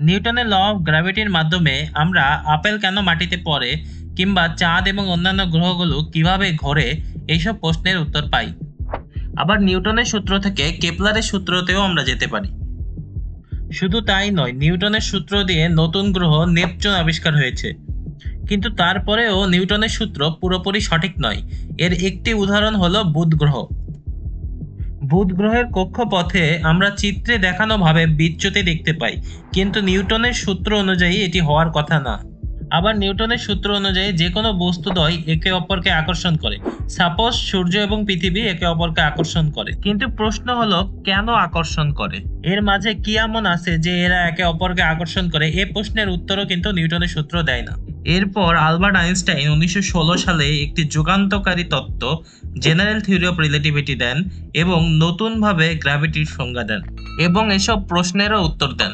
নিউটনের law of গ্র্যাভিটির মাধ্যমে আমরা আপেল কেন মাটিতে পড়ে, কিংবা চাঁদ এবং অন্যান্য গ্রহগুলো কীভাবে ঘোরে, এইসব প্রশ্নের উত্তর পাই। আবার নিউটনের সূত্র থেকে কেপলারের সূত্রতেও আমরা যেতে পারি। শুধু তাই নয়, নিউটনের সূত্র দিয়ে নতুন গ্রহ নেপচুন আবিষ্কার হয়েছে। কিন্তু তারপরেও নিউটনের সূত্র পুরোপুরি সঠিক নয়। এর একটি উদাহরণ হলো বুধ গ্রহ। বুধ গ্রহের কক্ষপথে আমরা চিত্রে দেখানোভাবে বিচ্যুতি দেখতে পাই। কিন্তু নিউটনের সূত্র অনুযায়ী এটি হওয়ার কথা না। আবার নিউটনের সূত্র অনুযায়ী যে কোনো বস্তুদ্বয় একে অপরকে আকর্ষণ করে। সাপোজ সূর্য এবং পৃথিবী একে অপরকে আকর্ষণ করে। কিন্তু প্রশ্ন হলো, কেন আকর্ষণ করে? এর মাঝে কি এমন আছে যে এরা একে অপরকে আকর্ষণ করে? এ প্রশ্নের উত্তরও কিন্তু নিউটনের সূত্র দেয় না। এরপর আলবার্ট আইনস্টাইন উনিশশো ষোলো সালে একটি যুগান্তকারী তত্ত্ব জেনারেল থিওরি অফ রিলেটিভিটি দেন এবং নতুনভাবে গ্র্যাভিটির সংজ্ঞা দেন এবং এসব প্রশ্নেরও উত্তর দেন।